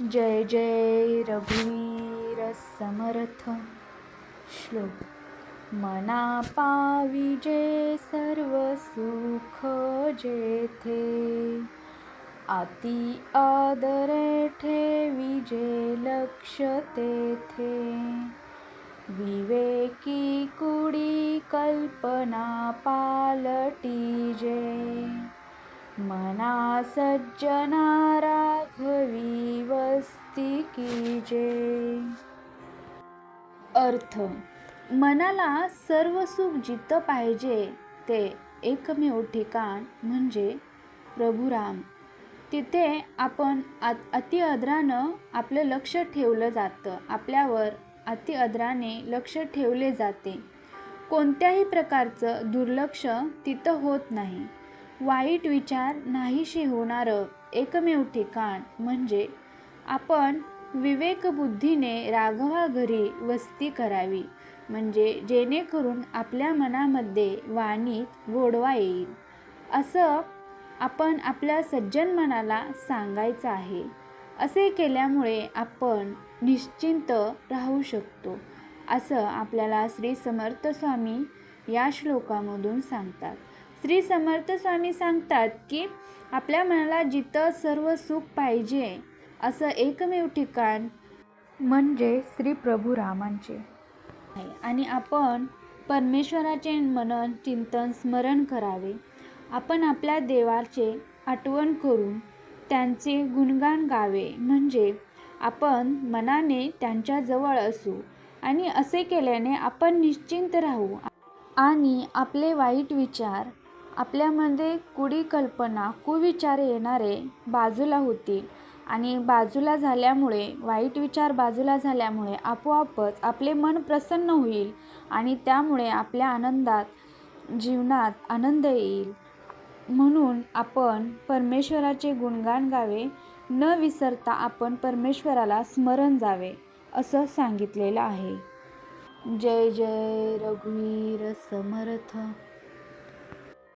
जय जय रघुवीर समर्थ श्लोक. मना पाविजे सर्व सुख जेथे. अति आदरे ठेविजे लक्ष तेथे. विवेकी कुडी कल्पना पालटीजे मना सज्जना राघवी वस्ती कीजे अर्थ मनाला सर्व सुख जिथं पाहिजे ते एकमेव ठिकाण म्हणजे प्रभुराम. तिथे आपण आ अतिअद्रानं आपलं लक्ष ठेवलं जातं. आपल्यावर अतिअद्राने लक्ष ठेवले जाते. कोणत्याही प्रकारचं दुर्लक्ष तिथं होत नाही. वाईट विचार नाहीशी होणारं एकमेव ठिकाण म्हणजे आपण विवेकबुद्धीने राघवा घरी वस्ती करावी म्हणजे जेणेकरून आपल्या मनामध्ये वाणीत गोडवा येईल. असं आपण आपल्या सज्जन मनाला सांगायचं आहे. असे केल्यामुळे आपण निश्चिंत राहू शकतो असं आपल्याला श्री समर्थ स्वामी या श्लोकामधून सांगतात. श्री समर्थ स्वामी सांगतात की आपल्या मनाला जिथं सर्व सुख पाहिजे असं एकमेव ठिकाण म्हणजे श्री प्रभू रामांचे. आहे आणि आपण परमेश्वराचे मनन चिंतन स्मरण करावे. आपण आपल्या देवाचे आठवण करून त्यांचे गुणगान गावे. म्हणजे आपण मनाने त्यांच्याजवळ असू आणि असे केल्याने आपण निश्चिंत राहू. आणि आपले वाईट विचार आपल्यामध्ये कुडी कल्पना कुविचार येणारे बाजूला होतील आणि बाजूला झाल्यामुळे वाईट विचार बाजूला झाल्यामुळे आपोआपच आपले मन प्रसन्न होईल आणि त्यामुळे आपल्या आनंदात जीवनात आनंद येईल. म्हणून आपण परमेश्वराचे गुणगान गावे न विसरता आपण परमेश्वराला स्मरण जावे असं सांगितलेलं आहे. जय जय रघुवीर समर्थ.